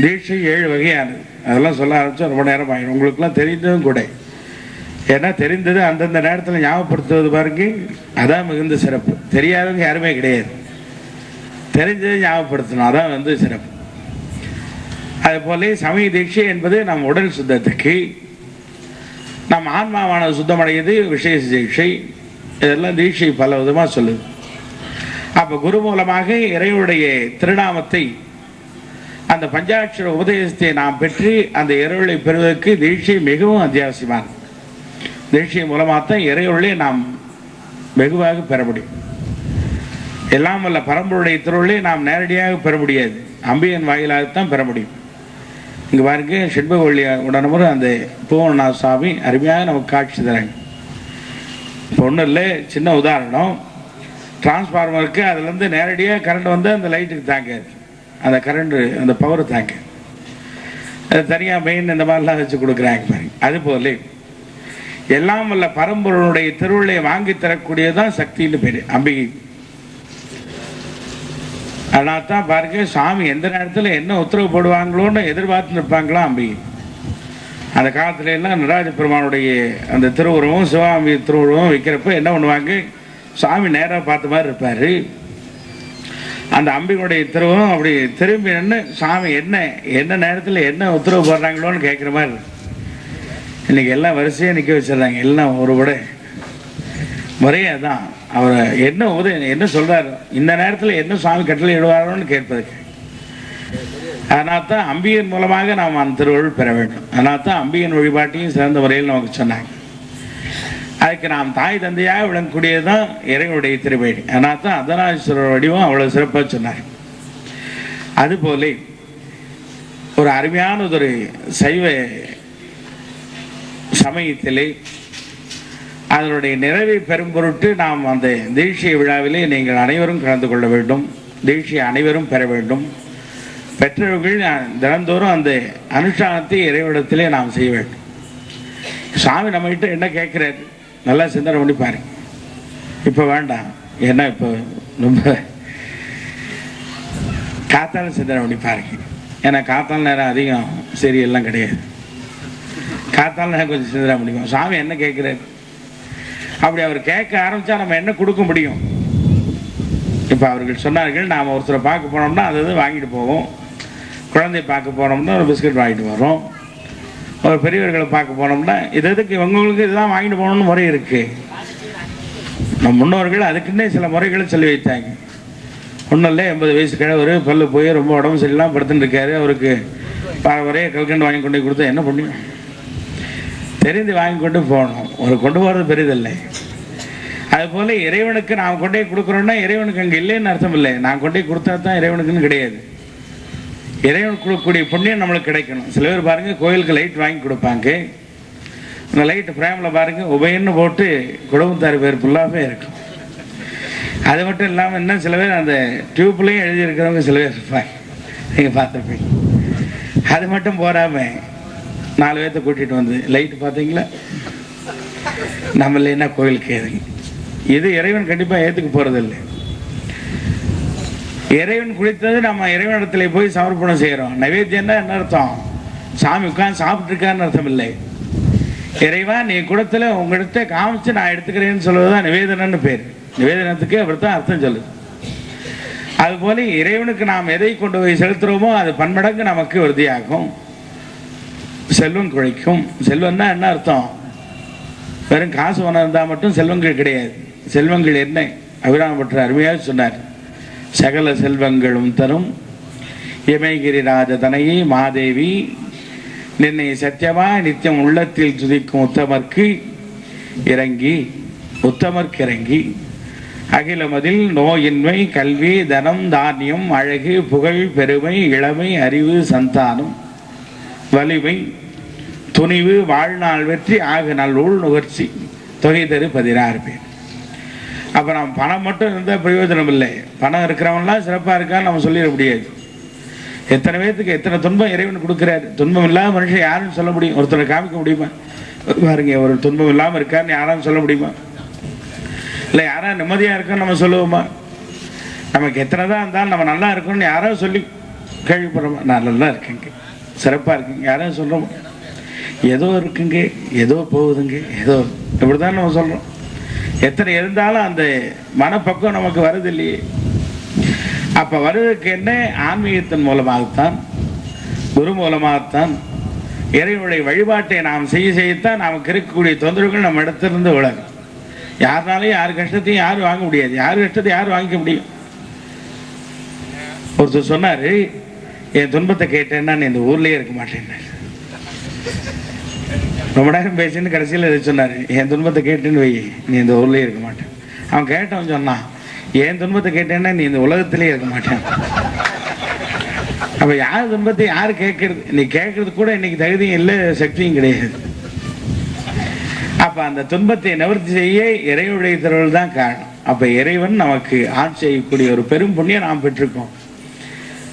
தீட்சை ஏழு வகையானது. அதெல்லாம் சொல்ல ஆரம்பிச்சா ரொம்ப நேரம் ஆகிடும் உங்களுக்குலாம் தெரிந்ததும் கூட. ஏன்னா தெரிந்தது அந்தந்த நேரத்தில் ஞாபகப்படுத்துவது பாருங்க அதான் மிகுந்த சிறப்பு. தெரியாதவங்க யாருமே கிடையாது. தெரிஞ்சதை ஞாபகப்படுத்தணும் அதான் வந்து சிறப்பு. அதுபோல சமய தீட்சை என்பது நம் உடல் சுத்தத்துக்கு நம் ஆன்மாவானது சுத்தமடையது விசேஷ தீட்சை. இதெல்லாம் தீட்சை பல விதமாக சொல்லுது. அப்போ குரு மூலமாக இறைவனுடைய திருநாமத்தை அந்த பஞ்சாட்சர உபதேசத்தை நாம் பெற்று அந்த இறைவனை பெறுவதற்கு தீட்சை மிகவும் அத்தியாவசியமானது தீட்சை மூலமாக தான் இறைவனை நாம் வெகுவாக பெற முடியும். எல்லாம் வல்ல பரம்பருடைய திருவள்ளை நாம் நேரடியாக பெற முடியாது. அம்பியன் வாயிலாகத்தான் பெற முடியும். இங்கே பாருங்க செண்பகவள்ளி உடனமுறை அந்த பூவனநாத சுவாமி அருமையாக நமக்கு காட்சி தராங்க. இப்போ ஒன்றும் இல்லை சின்ன உதாரணம். டிரான்ஸ்ஃபார்மருக்கு அதுலேருந்து நேரடியாக கரண்ட் வந்து அந்த லைட்டுக்கு தாங்காது. அந்த கரண்ட்டு அந்த பவர் தாங்க அது தனியாக மெயின் இந்த மாதிரிலாம் வச்சு கொடுக்குறாங்க பாருங்க. அது போல எல்லாம் வல்ல பரம்பொருளுடைய திருவிழையை வாங்கி தரக்கூடியதான் சக்தின்னு பேர் அம்பிகை. அதனால தான் பாருங்க சாமி எந்த நேரத்தில் என்ன உத்தரவு போடுவாங்களோன்னு எதிர்பார்த்து நிற்பாங்களா அம்பிகை. அந்த காலத்துல எல்லாம் நடராஜ பெருமானுடைய அந்த திருவுருவம் சிவாமி திருவுருவம் வைக்கிறப்ப என்ன பண்ணுவாங்க சாமி நேராக பார்த்த மாதிரி இருப்பார். அந்த அம்பிகளுடைய திருவம் அப்படி திரும்பி நின்று சாமி என்ன என்ன நேரத்தில் என்ன உத்தரவு போடுறாங்களோன்னு கேட்குற மாதிரி இன்னைக்கு எல்லாம் வரிசையாக நிற்க வச்சிடுறாங்க எல்லாம் ஒரு விட முறையே தான் அவர் என்ன உதவி என்ன சொல்கிறாரு இந்த நேரத்தில் என்ன சாமி கட்டளை இடுவாரோன்னு கேட்பதுக்கு. அதனால தான் அம்பியின் மூலமாக நாம் அந்த திருவள்ளுவர் பெற வேண்டும். அதனால தான் அம்பியின் வழிபாட்டையும் சிறந்த முறையில் நமக்கு சொன்னாங்க. அதுக்கு நாம் தாய் தந்தையாக விளங்கக்கூடியதுதான் இறைவனுடைய திருவேடி. ஆனால் தான் அதனாஸ்வரர் வடிவம் அவ்வளோ சிறப்பாக சொன்னார். அதுபோல ஒரு அருமையான ஒரு சைவ சமயத்திலே அதனுடைய நிறைவை பெறும் பொருட்டு நாம் அந்த தீட்சை விழாவிலே நீங்கள் அனைவரும் கலந்து கொள்ள வேண்டும். தீட்சை அனைவரும் பெற வேண்டும். பெற்றவர்கள் தினந்தோறும் அந்த அனுஷ்டானத்தை இறைவிடத்திலே நாம் செய்ய வேண்டும். சாமி நம்மகிட்ட என்ன கேட்குறாரு? நல்லா சிந்தனை பண்ணி பாருங்க இப்போ வேண்டாம். ஏன்னா இப்போ ரொம்ப காத்தால சிந்தனை பண்ணி பாருங்க ஏன்னா காத்தால நேரம் அதிகம். சரியெல்லாம் கிடையாது. காத்தால நேரம் கொஞ்சம் சிந்தனை பண்ணிக்கும் சாமி என்ன கேட்குறாரு? அப்படி அவர் கேட்க ஆரம்பித்தா நம்ம என்ன கொடுக்க முடியும்? இப்போ அவர்கள் சொன்னார்கள் நாம் ஒருத்தரை பார்க்க போனோம்னா அது வாங்கிட்டு போவோம். குழந்தை பார்க்க போனோம்னா ஒரு பிஸ்கட் வாங்கிட்டு வரோம் ஒரு பெரியவர்களை பார்க்க போனோம்னா இது எதுக்கு இவங்களுக்கு இதுதான் வாங்கிட்டு போகணும்னு முறை இருக்கு. நம் முன்னோர்கள் அதுக்குன்னே சில முறைகளை சொல்லி வைத்தாங்க. ஒன்றும் இல்லை எண்பது வயசு கிழவர் பல்லு போய் ரொம்ப உடம்பு சரியில்லாம படுத்துட்டு இருக்காரு. அவருக்கு பாரம்பரிய கல்கண்டு வாங்கி கொண்டு கொடுத்தா என்ன பண்ணி தெரிந்து வாங்கி கொண்டு போகணும் ஒரு கொண்டு போகிறது பெரிதில்லை. அதுபோல் இறைவனுக்கு நாம் கொண்டே கொடுக்குறோன்னா இறைவனுக்கு அங்கே இல்லைன்னு அர்த்தம் இல்லை. நான் கொண்டே கொடுத்தா தான் இறைவனுக்குன்னு கிடையாது. இறைவன் கொடுக்கக்கூடிய புண்ணியம் நம்மளுக்கு கிடைக்கணும். சில பேர் பாருங்க கோயிலுக்கு லைட் வாங்கி கொடுப்பாங்க. அந்த லைட் ஃப்ரேமில் பாருங்க உபயன்னு போட்டு குடும்பத்தார் பேர் ஃபுல்லாகவே இருக்கும் அது மட்டும் இல்லாமல் இன்னும் சில பேர் அந்த டியூப்லேயும் எழுதியிருக்கிறவங்க சில பேர் இருப்பாங்க. நீங்கள் பார்த்துருப்பீங்க. அது மட்டும் போடாமல் நாலு பேர்த்த கூட்டிகிட்டு வந்து லைட்டு பார்த்தீங்களா? நம்ம இல்லைன்னா கோயிலுக்கு ஏதுங்க இது இறைவன் கண்டிப்பாக ஏற்றுக்க போகிறதில்லை இறைவன் குளித்தது நம்ம இறைவனிடத்துல போய் சமர்ப்பணம் செய்கிறோம் நைவேத்தியம்னா என்ன அர்த்தம்? சாமி உட்காந்து சாப்பிட்ருக்கான்னு அர்த்தம் இல்லை இறைவா நீ குடத்துல உங்கள்கிட்ட காமிச்சு நான் எடுத்துக்கிறேன்னு சொல்லுவதுதான் நிவேதனம்னு பேர். நிவேதனத்துக்கு அப்படித்தான் அர்த்தம் சொல்லுது. அதுபோல இறைவனுக்கு நாம் எதை கொண்டு போய் செலுத்துறோமோ அது பன்மடங்கு நமக்கு உறுதியாகும். செல்வம் குழைக்கும் செல்வம்னா என்ன அர்த்தம்? வெறும் காசு பணம் இருந்தால் மட்டும் செல்வங்கள் கிடையாது. செல்வங்கள் என்ன? அபிராம பற்ற அருமையாக சொன்னார். சகல செல்வங்களும் தரும். இமயகிரிராஜ தனையை மாதேவி நின்னை சத்தியமா நித்தியம் உள்ளத்தில் துதிக்கும் உத்தமர்க்கு இறங்கி உத்தமர்க்கு இறங்கி. அகிலமதில் நோயின்மை கல்வி தனம் தானியம் அழகு புகழ் பெருமை இளமை அறிவு சந்தானம் வலிமை துணிவு வாழ்நாள் வெற்றி ஆக உள் நுகர்ச்சி தொகை தரு பதினாறு பேர். அப்போ நம்ம பணம் மட்டும் இருந்தால் பிரயோஜனம் இல்லை. பணம் இருக்கிறவன்லாம் சிறப்பாக இருக்கான்னு நம்ம சொல்லிட முடியாது. எத்தனை பேர்த்துக்கு எத்தனை துன்பம் இறைவன் கொடுக்குறாரு? துன்பம் இல்லாத மனுஷன் யாருன்னு சொல்ல முடியும்? ஒருத்தரை காமிக்க முடியுமா? பாருங்க ஒரு துன்பம் இல்லாமல் இருக்காருன்னு யாரும் சொல்ல முடியுமா? இல்லை யாரா நிம்மதியாக இருக்குன்னு நம்ம சொல்லுவோமா? நமக்கு எத்தனை தான் இருந்தாலும் நம்ம நல்லா இருக்கணும்னு யாரோ சொல்லி கேள்விப்படுறோமா? நான் நல்லா இருக்கேங்க. சிறப்பாக இருக்குங்க. யாரும் சொல்கிறோம் ஏதோ இருக்குங்க ஏதோ போகுதுங்க ஏதோ. இப்படி தான் நம்ம சொல்கிறோம் எத்தனை இருந்தாலும் அந்த மனப்பக்குவம் நமக்கு வருது இல்லையே அப்போ வருவதற்கு என்ன? ஆன்மீகத்தின் மூலமாகத்தான் குரு மூலமாகத்தான் இறைவனுடைய வழிபாட்டை நாம் செய்ய செய்யத்தான் நமக்கு இருக்கக்கூடிய தொந்தரவுகள் நம்ம இடத்திலிருந்து விலகும். யாருனாலையும் யார் கஷ்டத்தையும் யாரும் வாங்க முடியாது. யார் கஷ்டத்தை யார் வாங்கிக்க முடியும். ஒருத்தர் சொன்னாரு என் துன்பத்தை கேட்டேன்னா நீ இந்த ஊர்லயே இருக்க மாட்டேன்னாரு. ரொம்ப நேரம் பேசின்னு கடைசியில் இதை சொன்னாரு என் துன்பத்தை கேட்டேன்னு வை நீ இந்த ஊர்லேயே இருக்க மாட்டேன். அவன் கேட்டவன் சொன்னான் என் துன்பத்தை கேட்டேன்னா நீ இந்த உலகத்திலே இருக்க மாட்டேன். அப்ப யார் துன்பத்தை யார் கேட்கறது? நீ கேட்கறது கூட இன்னைக்கு தகுதியும் இல்லை சக்தியும் கிடையாது. அப்ப அந்த துன்பத்தை நிவர்த்தி செய்ய இறைவனுடைய திருவள் தான் காரணம். அப்ப இறைவன் நமக்கு ஆட்சி செய்யக்கூடிய ஒரு பெரும் புண்ணியம் நாம் பெற்றிருக்கோம்.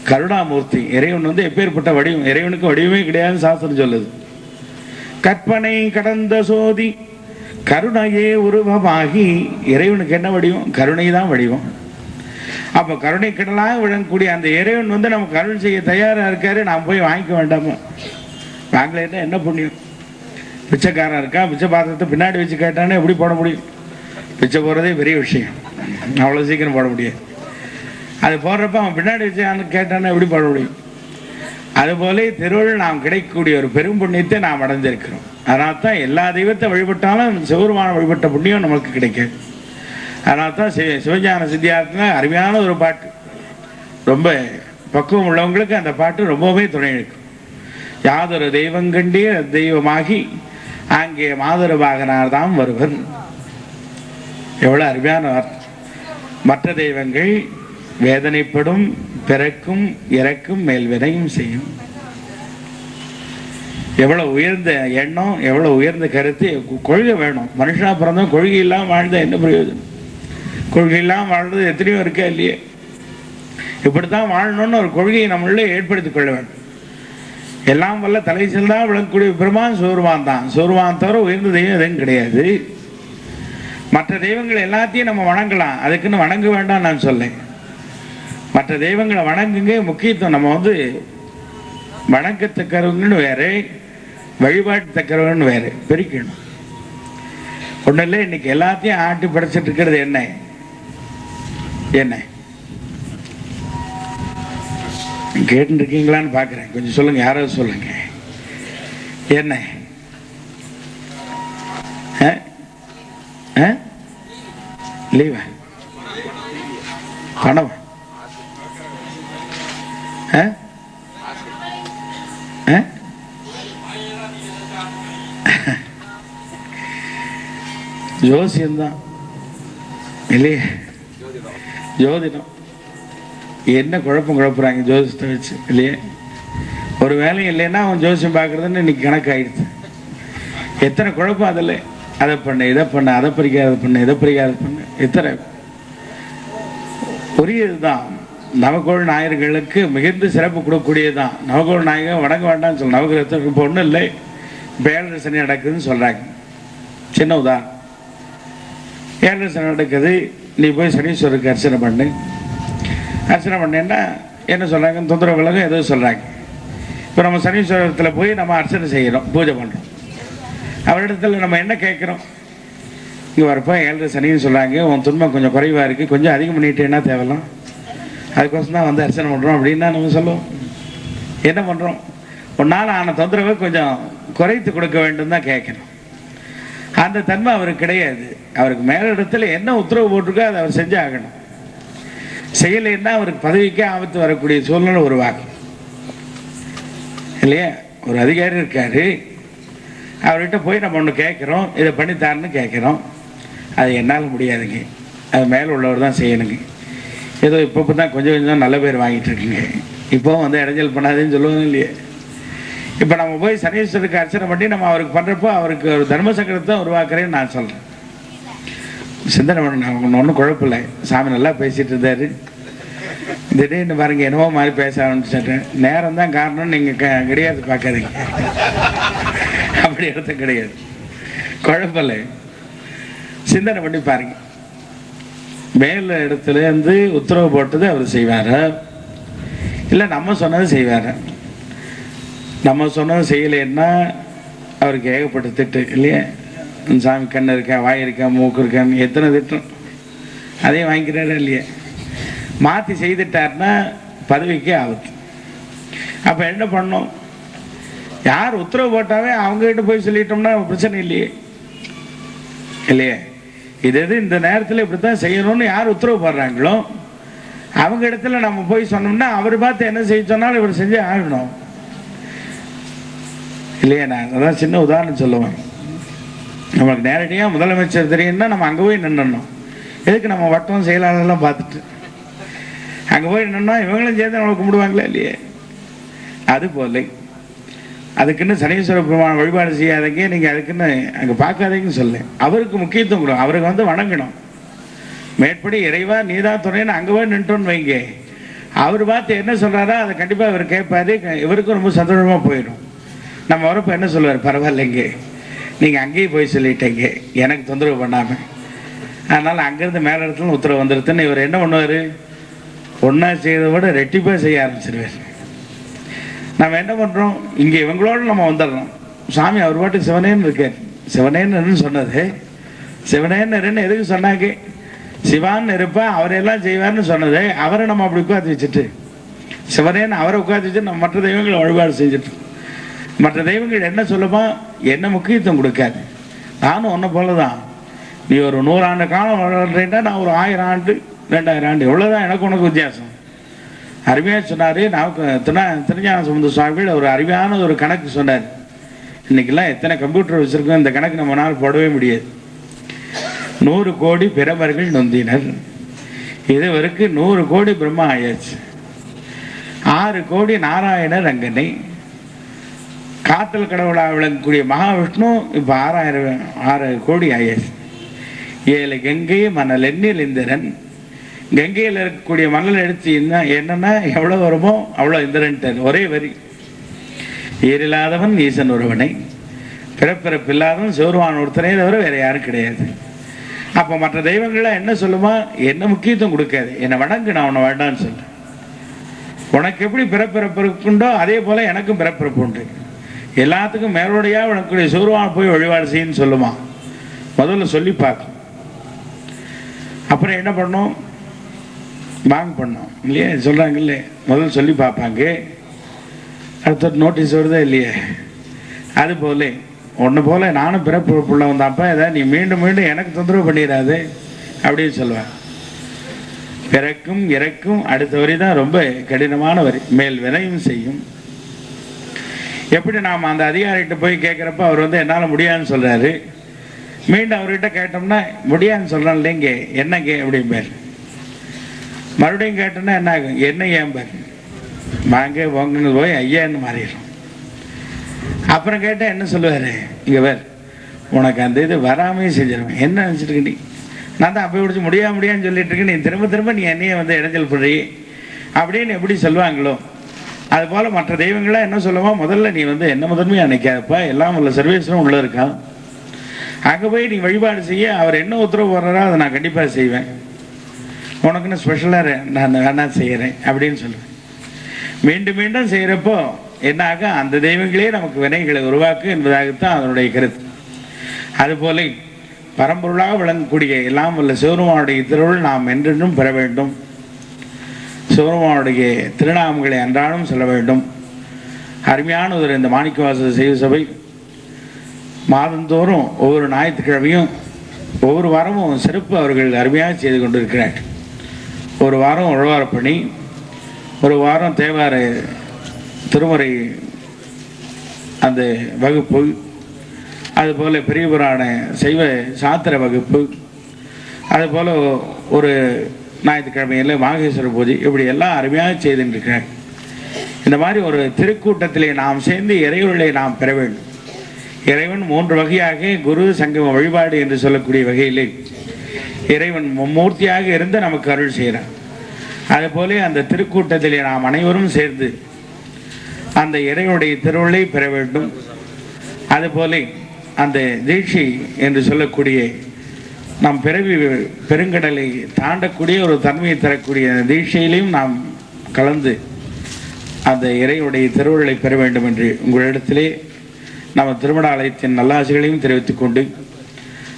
கருணாமூர்த்தி இறைவன் வந்து எப்பேற்பட்ட வடிவம்? இறைவனுக்கு வடிவமே கிடையாதுன்னு சாஸ்திரம் சொல்லுது. கற்பனை கடந்த சோதி கருணையே உருவமாகி இறைவனுக்கு என்ன வடிவம்? கருணை தான் வடிவம். அப்ப கருணை கடலாக விளங்கக்கூடிய அந்த இறைவன் வந்து நம்ம கருணை செய்ய தயாரா இருக்காரு நாம் போய் வாங்கிக்க வேண்டாமா. வாங்கலைன்னா என்ன புண்ணியம்? பிச்சைக்காரன் இருக்கா? பிச்சை பாத்திரத்தை பின்னாடி வச்சு கேட்டானே எப்படி போட முடியும்? பிச்சை போடுறதே பெரிய விஷயம். அவ்வளோ சீக்கிரம் போட முடியாது. அது போடுறப்ப அவன் பின்னாடி வச்சு கேட்டானே எப்படி போட முடியும்? அதுபோல திருவள்ளுவர் நாம் கிடைக்கக்கூடிய ஒரு பெரும் புண்ணியத்தை நாம் அடைந்திருக்கிறோம். அதனால தான் எல்லா தெய்வத்தை வழிபட்டாலும் சிவருமான வழிபட்ட புண்ணியம் நமக்கு கிடைக்காது. அதனால தான் சிவ சிவஞான சித்தியார்த்தங்க அருமையான ஒரு பாட்டு. ரொம்ப பக்குவம் உள்ளவங்களுக்கு அந்த பாட்டு ரொம்பவே துணை இருக்கும் யாதொரு தெய்வங்கண்டே தெய்வமாகி அங்கே மாதொருபாகனார் தான் வருவர். எவ்வளோ அருமையான வார்த்தை. மற்ற தெய்வங்கள் வேதனைப்படும் பிறக்கும் இறக்கும் மேல் வினையும் செய்யும். எவ்வளவு உயர்ந்த எண்ணம் எவ்வளவு உயர்ந்த கருத்து கொள்கை வேணும். மனுஷனா பிறந்தோம் கொள்கை இல்லாமல் வாழ்ந்த என்ன பிரயோஜனம்? கொள்கை இல்லாமல் வாழ்றது எத்தனையோ இருக்கா இல்லையே? இப்படித்தான் வாழணும்னு ஒரு கொள்கையை நம்மளே ஏற்படுத்திக் கொள்ள வேண்டும். எல்லாம் வல்ல தலை செல்லா விளங்கக்கூடிய பெருமான் சோர்வான் தான். சோர்வான் தவிர உயர்ந்த தெய்வம் எதுவும் கிடையாது. மற்ற தெய்வங்கள் எல்லாத்தையும் நம்ம வணங்கலாம். அதுக்குன்னு வணங்க வேண்டாம் நான் சொல்லேன் மற்ற தெய்வங்களை வணங்குங்க முக்கியத்துவம். நம்ம வந்து வணக்கத்தக்கவங்கன்னு வேறு வழிபாட்டுத்தக்கவங்கன்னு வேறு பிரிக்கணும். ஒன்றும் இல்லை இன்னைக்கு எல்லாத்தையும் ஆட்டி படைச்சிட்டு இருக்கிறது என்ன? என்ன? கேட்டுருக்கீங்களான்னு பார்க்குறேன். கொஞ்சம் சொல்லுங்க யாராவது சொல்லுங்க. என்ன? ஆ? ஆ? லீவா? பணம்? ஜோசியம்தான். இல்லையே? ஜோதிடம். என்ன குழப்பம் குழப்புறாங்க ஜோசியத்தை வச்சு இல்லையே? ஒரு வேலையும் இல்லைன்னா அவன் ஜோசியம் பார்க்கறதுன்னு இன்னைக்கு கணக்காயிடுது. எத்தனை குழப்பம் அதில்? அதை பண்ணு இதை பண்ணு அதை பறிக்காத பண்ணு இதை பறிக்காத பண்ணு. எத்தனை? புரியதுதான். நவகோள் நாயர்களுக்கு மிகுந்த சிறப்பு கொடுக்கக்கூடியதுதான். நவகோள் நாயகம் வணங்க வேண்டாம்னு சொல்ல நவகிரகத்துக்கு இப்போ ஒன்றும் இல்லை இப்போ நடக்குதுன்னு சொல்கிறாங்க சின்ன உதாரணம். பேரரசனை நடக்குது. நீ போய் சனீஸ்வரருக்கு அர்ச்சனை பண்ணு. அர்ச்சனை பண்ணேன்னா என்ன சொல்கிறாங்க தொந்தரவு விலகம் ஏதோ சொல்கிறாங்க இப்போ நம்ம சனீஸ்வரத்தில் போய் நம்ம அர்ச்சனை செய்கிறோம் பூஜை பண்ணுறோம் அவரிடத்துல நம்ம என்ன கேட்குறோம்? இங்கே வரப்போ ஏழரை சனின்னு சொல்கிறாங்க உன் துன்பம் கொஞ்சம் குறைவாக இருக்குது கொஞ்சம் அதிகம் பண்ணிட்டேன்னா தேவலாம் அதுக்கோசம் தான் வந்து அர்ச்சனை பண்ணுறோம் அப்படின்னா நம்ம சொல்லுவோம். என்ன பண்ணுறோம் உன்னால் ஆன தொந்தரவை கொஞ்சம் குறைத்து கொடுக்க வேண்டும் தான் கேட்கணும் அந்த தன்மை அவருக்கு கிடையாது. அவருக்கு மேலிடத்தில் என்ன உத்தரவு போட்டிருக்கோ அதை அவர் செஞ்சு ஆகணும் செய்யலைன்னா அவருக்கு பதவிக்கே ஆபத்து வரக்கூடிய சூழ்நிலை உருவாகும். இல்லையா? ஒரு அதிகாரி இருக்காரு. அவர்கிட்ட போய் நம்ம ஒன்று கேட்குறோம். இதை பண்ணித்தாருன்னு கேட்குறோம். அது என்னால் முடியாதுங்க. அது மேலே உள்ளவர் தான் செய்யணுங்க. ஏதோ இப்போ தான் கொஞ்சம் கொஞ்சம் நல்ல பேர் வாங்கிட்டு இருக்கீங்க. இப்போ வந்து இடைஞ்சல் பண்ணாதேன்னு சொல்லுவாங்க இல்லையே. இப்போ நம்ம போய் சனீஸ்வரருக்கு அர்ச்சனை பண்ணி நம்ம அவருக்கு பண்ணுறப்போ அவருக்கு ஒரு தர்ம சங்கடத்தை உருவாக்குறேன்னு நான் சொல்கிறேன் சிந்தனை பண்ண நான் ஒன்று ஒன்றும் குழப்பில்லை சாமி நல்லா பேசிகிட்டு இருந்தாரு. திடீர்னு பாருங்க என்னமோ மாதிரி பேச ஆரம்பிச்சிட்டேன் நேரம் தான் காரணம் நீங்கள் க கிடையாது பார்க்காதீங்க. அப்படி அர்த்தம் கிடையாது. குழப்பில்லை சிந்தனை பண்ணி பாருங்க. மேல இடத்துல இருந்து உத்தரவு போட்டது அவர் செய்வார். இல்லை நம்ம சொன்னது செய்வார். நம்ம சொன்னது செய்யலைன்னா அவருக்கு ஏகப்பட்ட திட்டு இல்லையா? சாமி கண் இருக்கா வாய் இருக்கா மூக்கு இருக்கான்னு எத்தனை திட்டம்? அதையும் வாங்கிக்கிறாரு இல்லையா? மாற்றி செய்துட்டாருன்னா பதவிக்கே ஆபத்து. அப்போ என்ன பண்ணோம் யார் உத்தரவு போட்டாவே அவங்ககிட்ட போய் சொல்லிட்டோம்னா பிரச்சனை இல்லையே. இல்லையே? இது எது இந்த நேரத்தில் இப்படி தான் செய்யணும்னு யார் உத்தரவு போடுறாங்களோ அவங்க இடத்துல நம்ம போய் சொன்னோம்னா அவர் பார்த்து என்ன செய்ய சொன்னாலும் இவர் செஞ்சு ஆகணும். இல்லையா நான் அதான் சின்ன உதாரணம் சொல்லுவேன். நமக்கு நேரடியாக முதலமைச்சர் தெரியும்னா நம்ம அங்கே போய் நின்றுணும் எதுக்கு நம்ம வட்டம் செயலாளர்லாம் பார்த்துட்டு? அங்கே போய் நின்னோம் இவங்களும் சேர்ந்து நம்மளை கும்பிடுவாங்களா இல்லையே? அது போல அதுக்குன்னு சனீஸ்வர பெருமான் வழிபாடு செய்யாதீங்க நீங்கள் அதுக்குன்னு அங்கே பார்க்காதீங்கன்னு சொல்லு அவருக்கு முக்கியத்துவம் கொடுங்க. அவருக்கு வந்து வணங்கணும். மேற்படி இறைவா நீதான் துணைன்னு அங்கே போய் நின்றுன்னு வைங்க. அவர் பார்த்து என்ன சொல்கிறாரோ அதை கண்டிப்பாக இவர் கேட்பாரு. இவருக்கும் ரொம்ப சந்தோஷமாக போயிடும். நம்ம வரப்போ என்ன சொல்லுவார்? பரவாயில்லைங்க. நீங்கள் அங்கேயும் போய் சொல்லிட்டீங்க. எனக்கு தொந்தரவு பண்ணாமல் அதனால் அங்கேருந்து மேலே இடத்துல உத்தரவு வந்துருதுன்னு இவர் என்ன பண்ணுவார்? ஒன்றா செய்கிறத விட ரெட்டிப்பாக செய்ய ஆரம்பிச்சிருவார். நம்ம என்ன பண்ணுறோம் இங்கே இவங்களோட நம்ம வந்துடுறோம். சாமி அவர் பாட்டுக்கு சிவனேன்னு இருக்கார். சிவனேன்னு சொன்னது. சிவனேன்னு எதுக்கு சொன்னாங்க? சிவான்னு இருப்பா அவரெல்லாம் செய்வார்னு சொன்னது. அவரை நம்ம அப்படி உட்காந்து வச்சுட்டு சிவனேன்னு அவரை உட்காந்து வச்சு நம்ம மற்ற தெய்வங்களை வழிபாடு செஞ்சுட்டு மற்ற தெய்வங்கள் என்ன சொல்லுமா? என்ன முக்கியத்துவம் கொடுக்காது. நானும் ஒன்றை போல தான் நீ ஒரு நூறாண்டு காலம் வளர்றேன்னா நான் ஒரு ஆயிரம் ஆண்டு ரெண்டாயிரம் ஆண்டு எவ்வளோதான் எனக்கு உனக்கு வித்தியாசம். அருமையாக சொன்னார். நமக்கு திருநா திருஞான சுமந்த சுவாமிகள் ஒரு அருமையான ஒரு கணக்கு சொன்னார். இன்னைக்கெல்லாம் எத்தனை கம்ப்யூட்டர் வச்சுருக்கோம் இந்த கணக்கு நம்மளால் போடவே முடியாது. நூறு கோடி பிரமர்கள் நொந்தினர். இதுவரைக்கும் நூறு கோடி பிரம்மா ஆயாச்சு. ஆறு கோடி நாராயண ரங்கனை. காத்தல் கடவுளாக விளங்கக்கூடிய மகாவிஷ்ணு இப்போ ஆறாயிரம் ஆறு கோடி ஆயாச்சு. ஏழு கங்கை மணல் எண்ணில் இந்திரன். கங்கையில் இருக்கக்கூடிய மணல் எடுத்து என்ன என்னன்னா எவ்வளோ வருமோ அவ்வளோ இந்திரன்ட்டு ஒரே வரி. ஈரில்லாதவன் ஈசன் ஒருவனை. பிறப்பிறப்பு இல்லாதவன் சிவருவான் ஒருத்தனே தவிர வேறு யாரும் கிடையாது. அப்போ மற்ற தெய்வங்கள்லாம் என்ன சொல்லுமா? என்ன முக்கியத்துவம் கொடுக்காது என்னை வணங்கு நான் உன்னை வேண்டான்னு சொல்ல உனக்கு எப்படி பிறப்பிறப்பு உண்டோ அதே போல் எனக்கும் பிறப்பிறப்பு உண்டு. எல்லாத்துக்கும் மேலோடையாக உனக்குடைய சிவருவான் போய் வழிபாடு செய்யுன்னு சொல்லுமா? முதல்ல சொல்லி பார்க்கும் அப்புறம் என்ன பண்ணோம் வாங்க பண்ணோம் இல்லையே? சொல்கிறாங்க இல்லையே முதல்ல சொல்லி பார்ப்பாங்க. அடுத்த நோட்டீஸ் வருதா இல்லையே? அது போல. ஒன்று போல நானும் பிறப்பு உள்ளவன் தான்ப்பா ஏதாவது நீ மீண்டும் மீண்டும் எனக்கு தொந்தரவு பண்ணிடாது அப்படின்னு சொல்லுவேன் பிறக்கும் இறக்கும் அடுத்த வரி தான் ரொம்ப கடினமான வரி. மேல் வினையும் செய்யும். எப்படி நாம் அந்த அதிகாரிகிட்ட போய் கேட்குறப்ப அவர் வந்து என்னால் முடியாதுன்னு சொல்கிறாரு மீண்டும் அவர்கிட்ட கேட்டோம்னா முடியாதுன்னு சொல்கிறான் இல்லைங்க என்னங்க? அப்படிம்பார். மறுபடியும் கேட்டேன்னா என்ன ஆகும்? என்ன பாரு? வாங்க போங்கன்னு போய் ஐயான்னு மாறிடும். அப்புறம் கேட்டால் என்ன சொல்லுவார்? இங்கே வேறு உனக்கு அந்த இது வராமையே செஞ்சிருவேன். என்ன நினச்சிட்டு நீ நான் தான் அப்போ பிடிச்சி முடியாம முடியான்னு சொல்லிட்டு இருக்கேன். நீ திரும்ப திரும்ப நீ என்னையே வந்து இடைஞ்சல் பண்ணுறீ அப்படின்னு எப்படி சொல்லுவாங்களோ? அது போல் மற்ற தெய்வங்களாம் என்ன சொல்லுவோம் முதல்ல நீ வந்து என்ன முதன்மையாக நினைக்காதப்பா. எல்லாம் உள்ள சர்வீஸும் உள்ளே இருக்கான். அங்கே போய் நீ வழிபாடு செய்ய அவர் என்ன உத்தரவு போடுறாரோ அதை நான் கண்டிப்பாக செய்வேன். உனக்குன்னு ஸ்பெஷலாக நான் வேணா செய்கிறேன் அப்படின்னு சொல்லுவேன். மீண்டும் மீண்டும் செய்கிறப்போ என்னாக அந்த தெய்வங்களே நமக்கு வினைகளை உருவாக்கு என்பதாகத்தான் அதனுடைய கருத்து. அதுபோல பரம்பொருளாக விளங்கக்கூடிய எல்லாம் வல்ல சிவருமானுடைய திருவுள் நாம் என்றென்றும் பெற வேண்டும். சிவருமானுடைய திருநாமங்களை அன்றாடம் சொல்ல வேண்டும். அருமையான ஒரு இந்த மாணிக்கவாச செய்வ சபை மாதந்தோறும் ஒவ்வொரு ஞாயிற்றுக்கிழமையும் ஒவ்வொரு வாரமும் சிறப்பு அவர்கள் அருமையாக செய்து கொண்டிருக்கிறார்கள். ஒரு வாரம் உழவார பணி ஒரு வாரம் தேவார திருமுறை அந்த வகுப்பு அதுபோல் பெரிய புராண சைவ சாத்திர வகுப்பு அதுபோல் ஒரு ஞாயிற்றுக்கிழமையில் மாகேஸ்வர பூஜை இப்படி எல்லாம் அருமையாக செய்துருக்கிறார் இந்த மாதிரி ஒரு திருக்கூட்டத்திலே நாம் சேர்ந்து இறைவர்களை நாம் பெற வேண்டும். இறைவன் மூன்று வகையாக குரு சங்கம வழிபாடு என்று சொல்லக்கூடிய வகையிலே இறைவன் மும்மூர்த்தியாக இருந்து நமக்கு அருள் செய்கிறான். அதுபோல அந்த திருக்கூட்டத்திலே நாம் அனைவரும் சேர்ந்து அந்த இறைவனுடைய திருவுளை பெற வேண்டும். அதுபோல அந்த தீட்சை என்று சொல்லக்கூடிய நாம் பிறவி பெருங்கடலை தாண்டக்கூடிய ஒரு தன்மையை தரக்கூடிய அந்த தீட்சையிலையும் நாம் கலந்து அந்த இறைவனுடைய திருவுருளை பெற வேண்டும் என்று உங்களிடத்திலே நம்ம திருமண ஆலயத்தின் நல்லாசிகளையும் தெரிவித்துக் கொண்டு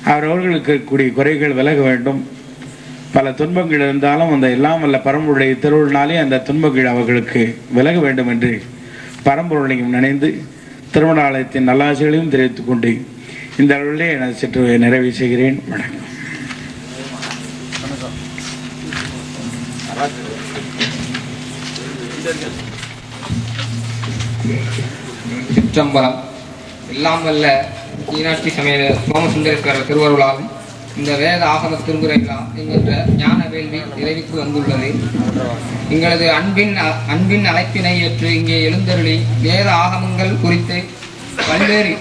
அவரவர்களுக்கு இருக்கக்கூடிய குறைகள் விலக வேண்டும். பல துன்பங்கள் இருந்தாலும் அந்த எல்லாம் வல்ல பரம்பொருடைய திருவுருளினாலே அந்த துன்பங்கள் அவர்களுக்கு விலக வேண்டும் என்று பரம்பொருளையும் நினைந்து திருமண ஆலயத்தின் தெரிவித்துக் கொண்டு இந்த அளவிலே எனது சிற்றுவை நிறைவு செய்கிறேன். வணக்கம். சிற்றம்பலம். எல்லாம் வல்ல ஈராட்சி சமய சோமசுந்தரேஸ்வரர் திருவருளாலும் இந்த வேத ஆகம திருமுறைகளா என்கின்ற ஞான வேள்வி நிறைவுக்கு வந்துள்ளது. எங்களது அன்பின் அன்பின் அழைப்பினை ஏற்று இங்கே எழுந்தருளி வேத ஆகமங்கள் குறித்து பல்வேறு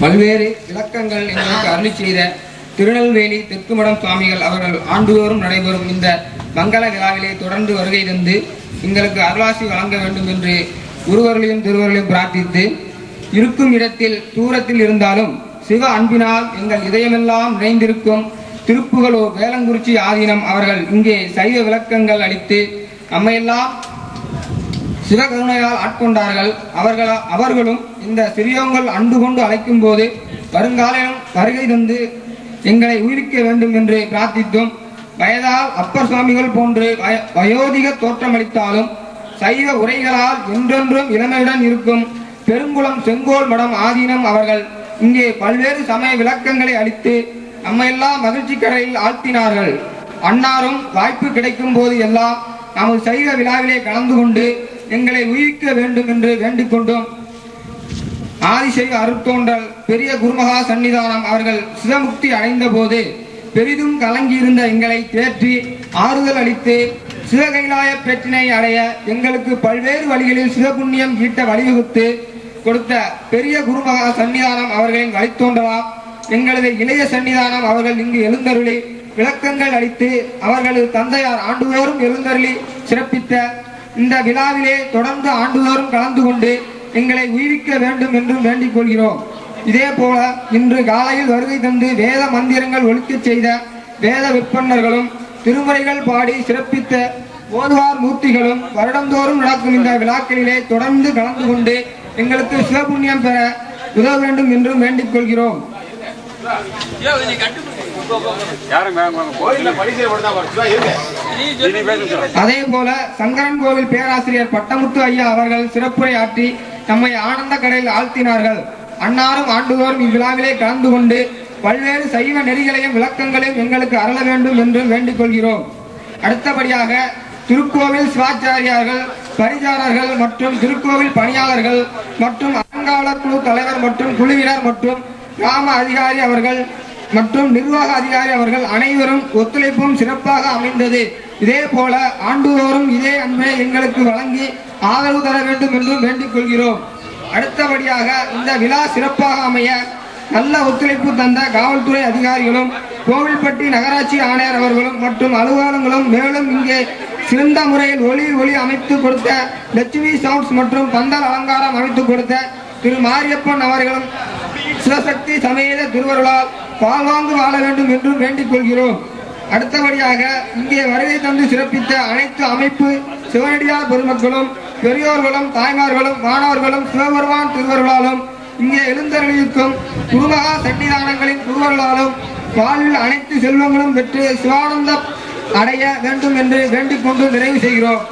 பல்வேறு இலக்கங்கள் எங்களுக்கு அருளி செய்த திருநெல்வேலி தெற்குமடம் சுவாமிகள் அவர்கள் ஆண்டுதோறும் நடைபெறும் இந்த மங்கள விழாவிலே தொடர்ந்து வருகை தந்து எங்களுக்கு அருளாசி வழங்க வேண்டும் என்று குருவர்களையும் திருவர்களையும் பிரார்த்தித்து இருக்கும் இடத்தில் தூரத்தில் இருந்தாலும் சிவ அன்பினால் எங்கள் இதயமெல்லாம் நிறைந்திருக்கும் திருப்புகளூர் வேலங்குறிச்சி ஆதீனம் அவர்கள் இங்கே சைவ விளக்கங்கள் அளித்து நம்மையெல்லாம் சிவகருணையால் ஆட்கொண்டார்கள். அவர்கள் அவர்களும் இந்த சிறியோங்கள் அன்பு கொண்டு அழைக்கும் போது வருங்காலம் வருகை தந்து எங்களை உயிர்க்க வேண்டும் என்று பிரார்த்தித்தோம். வயதால் அப்பர் சுவாமிகள் போன்று வய- வயோதிக தோற்றமளித்தாலும் சைவ உரைகளால் என்றென்றும் இளமையுடன் இருக்கும் பெருங்குளம் செங்கோல் மடம் ஆதீனம் அவர்கள் இங்கே பல்வேறு சமய விளக்கங்களை அளித்து நம்மையெல்லாம் மகிழ்ச்சி கடலில் ஆழ்த்தினார்கள். அன்னாரும் வாய்ப்பு கிடைக்கும் போது எல்லாம் நமது சைவ விழாவிலே கலந்து கொண்டு எங்களை உயிர்க்க வேண்டும் என்று வேண்டிக் கொண்டோம். ஆதிசைவ அருட்தோன்றல் பெரிய குருமகா சன்னிதானம் அவர்கள் சிவமுக்தி அடைந்த போது பெரிதும் கலங்கியிருந்த எங்களை தேற்றி ஆறுதல் அளித்து சிவகைலாய பெற்றினை அடைய எங்களுக்கு பல்வேறு வழிகளில் சிவபுண்ணியம் ஈட்ட வழிவகுத்து கொடுத்த பெரிய குருமகா சன்னிதானம் அவர்களின் வழித்தோன்றலாம் எங்களது இளைய சன்னிதானம் அவர்கள் இங்கு எழுந்தருளி விளக்கங்கள் அளித்து அவர்களது தந்தையார் ஆண்டுதோறும் எழுந்தருளி சிறப்பித்த இந்த விழாவிலே தொடர்ந்து ஆண்டுதோறும் கலந்து கொண்டு எங்களை உயிரிக்க வேண்டும் என்றும் வேண்டிக் கொள்கிறோம். இதே போல இன்று காலையில் வருகை தந்து வேத மந்திரங்கள் ஒழிக்கச் செய்த வேத விற்பன்னர்களும் திருமுறைகள் பாடி சிறப்பித்த ஓதுவார் மூர்த்திகளும் வருடந்தோறும் நடக்கும் இந்த விழாக்களிலே தொடர்ந்து கலந்து கொண்டு எங்களுக்கு சிவபுண்ணியம் பெற உதவ வேண்டும் என்றும் வேண்டிக் கொள்கிறோம். அதே போல சங்கரன் கோவில் பேராசிரியர் பட்டமுத்து ஐயா அவர்கள் சிறப்புரை ஆற்றி நம்மை ஆனந்த கடலில் ஆழ்த்தினார்கள். அன்னாரும் ஆண்டுதோறும் இவ்விழாவிலே கலந்து கொண்டு பல்வேறு சைவ நெறிகளையும் விளக்கங்களையும் எங்களுக்கு அருள வேண்டும் என்று வேண்டிக் கொள்கிறோம். அடுத்தபடியாக திருக்கோவில் சிவாச்சாரியார்கள் பரிசாரர்கள் மற்றும் திருக்கோவில் பணியாளர்கள் மற்றும் அறங்காவலர் குழு தலைவர் மற்றும் குழுவினர் மற்றும் கிராம அதிகாரி அவர்கள் மற்றும் நிர்வாக அதிகாரி அவர்கள் அனைவரும் ஒத்துழைப்பும் சிறப்பாக அமைந்தது. இதே போல ஆண்டுதோறும் இதே அன்பை எங்களுக்கு வழங்கி ஆதரவு தர வேண்டும் என்றும் வேண்டிக் கொள்கிறோம். அடுத்தபடியாக இந்த விழா சிறப்பாக அமைய நல்ல ஒத்துழைப்பு தந்த காவல்துறை அதிகாரிகளும் கோவில்பட்டி நகராட்சி ஆணையர் அவர்களும் மற்றும் அலுவலகங்களும் மேலும் இங்கே சிறந்த முறையில் ஒளி ஒளி அமைத்து கொடுத்த லட்சுமி சவுண்ட்ஸ் மற்றும் பந்தல் அலங்காரம் அமைத்து கொடுத்த திரு மாரியப்பன் அவர்களும் சிவசக்தி சமேத திருவருளால் வாழ்வாங்கு வாழ வேண்டும் என்றும் வேண்டிக் கொள்கிறோம். அடுத்தபடியாக இங்கே வருகை தந்து சிறப்பித்த அனைத்து அமைப்பு சிவனடியார் பெருமக்களும் பெரியோர்களும் தாய்மார்களும் மாணவர்களும் சிவபெருமான் திருவர்களாலும் இங்கே எழுந்தருளிக்கும் குருமகா சன்னிதானங்களின் திருவருளாலும் வாழ்வில் அனைத்து செல்வங்களும் பெற்று சிவானந்தம் அடைய வேண்டும் என்று வேண்டிக் கொண்டு நிறைவு செய்கிறோம்.